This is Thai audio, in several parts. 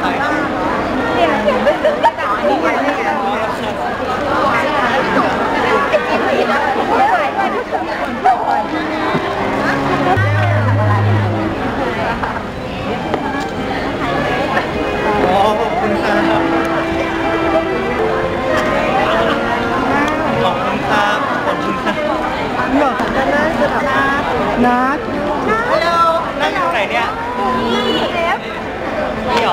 ใค นี่เ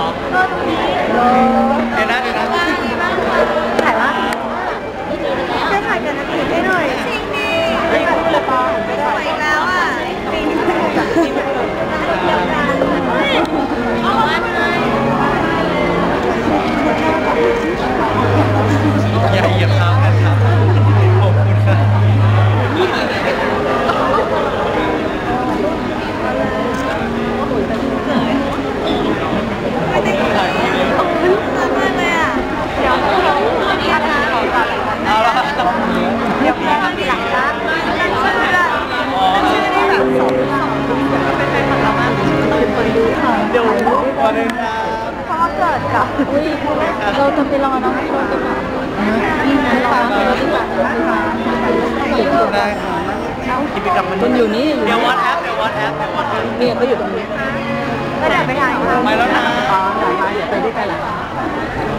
วันนึงครับพ่อเกิดกับอุ้ยเราจะไปรอน้องรถกันนะนี่นะรอรถดีกว่านะคะได้ครับกิจกรรมมันมันอยู่นี่อยู่เดี๋ยววัดแอปเดี๋ยววัดแอปเดี๋ยววัดแอปนี่ก็อยู่ตรงนี้ก็เดี๋ยวไปถ่ายค่ะไปแล้วนะอ๋อถ่ายมาเดี๋ยวไปด้วยกันเหรอ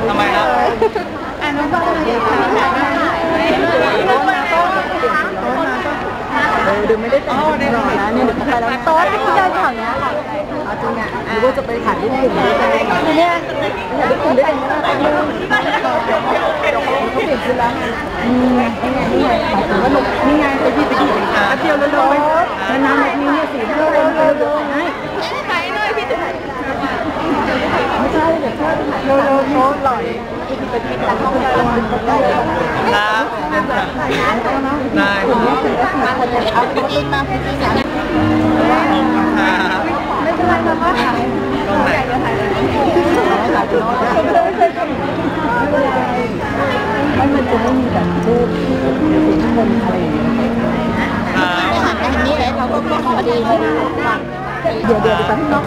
ทำไมครับอันนั้นก็จะมีถ่ายถ่ายถ่ายโต๊ะมาโต๊ะโต๊ะมาเออดูไม่ได้แต่งตัวรอนะเนี่ยเดี๋ยวไปแล้วโต๊ะที่เดินแถวนี้ค่ะ เอาจริงอะหรือว่าจะไปถ่ายรูปกลุ่มด้วยกันเนี่ยถ่ายรูปกลุ่มด้วยกันก็ได้เขาเปลี่ยนชุดแล้วอืมนี่ไงนี่ไงหมายถึงว่าหนุกนี่ไงไปที่ไปที่แป๊บเดียวเร็วๆนานๆแบบนี้เนี่ยสี่ห้าเร็วเร็วเร็วให้ถ่ายหน่อยพี่จะถ่ายไม่ใช่เดี๋ยวเธอถ่ายเร็วเร็วโน้ตหล่อยพี่ไปที่แต่ห้องได้แล้วได้เลยครับได้ขอบคุณครับเอารถลิงมาพี่จีนไม่เป็นไรนะว่าถ่ายตรง ไหนถ่ายถ่ายมันมันจะไม่มีแบบรูปที่ข้างบนอะไรอย่างเงี้ยครับหันไปทางนี้เลยเราก็ก็พอดีเลยเดี๋ยวเดี๋ยวไปข้างนอก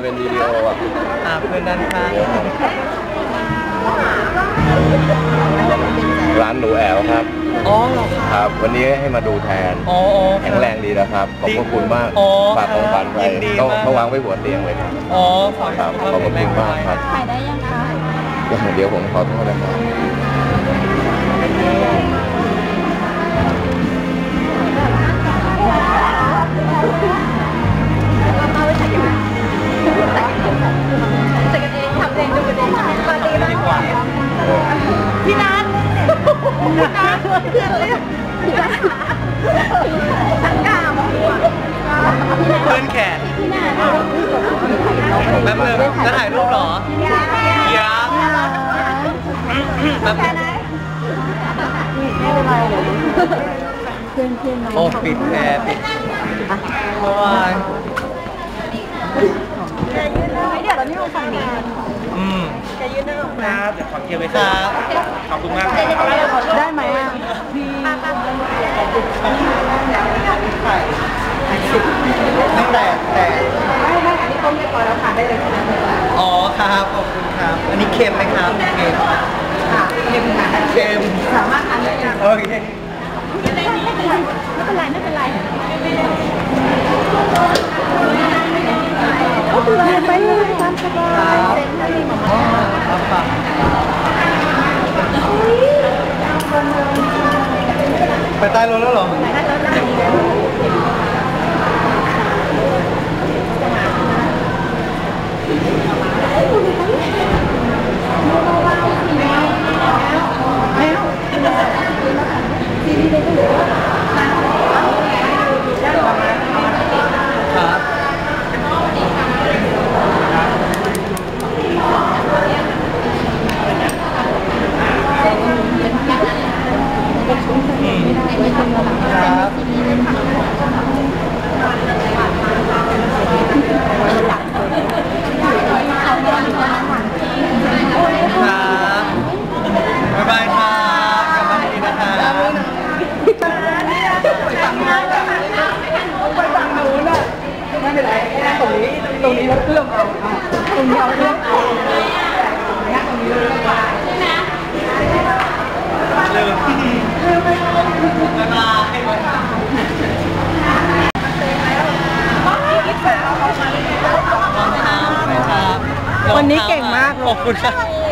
ายเป็นวิดีโออะอ่าเพื่อนด้านข้างร้านหนูแอลครับ อ๋อเหรอคะครับ วันนี้ให้มาดูแทน อ๋ออ๋อ แข็งแรงดีนะครับ ขอบพระคุณมาก อ๋อฝากของขวัญไปยินดีเขามาก เขาวางไว้หัวเตียงเลยครับ อ๋อขอให้ครับสุขอบขพภาพระแข็งแรงคุณมากครับ ถ่ายได้ยังคะ เดี๋ยวผมขอโทษนะครับ เพื่อนเลยทั้งกามเพื่อนแขนแป๊บนึงจะถ่ายรูปหรอยังแป๊บหนึงไม่เป็นไรเพื่อนเพื่อนน้องโอ้ปิดแอร์ปิดเพราะว่าย นเลยเดี๋ยวเราไม่ลงฝั่งนี้อืมแกยืนได้หรอครับเดี๋ยวขอเคลียร์ไว้ครับขอบคุณมากครับได้ไหมอะพี่ตั้งแต่แต่ไม่ไม่อันนี้ต้มเรียบร้อยแล้วค่ะได้เลยค่ะอ๋อครับขอบคุณครับ อันนี้เค็มไหมครับเค็มค่ะเรียบร้อยเค็มสามารถทานได้ค่ะโอเคไม่เป็นไรไม่เป็นไรไม่เป็นไร ไม่เป็นไรก็คือไปเลยตามสบายเซ็นให้หมอครับฝากไปใต้รถแล้วเหรอให้รถได้ ตรงนี้เราเอื้อมเอาตรงนี้เราเอื้อม 我是老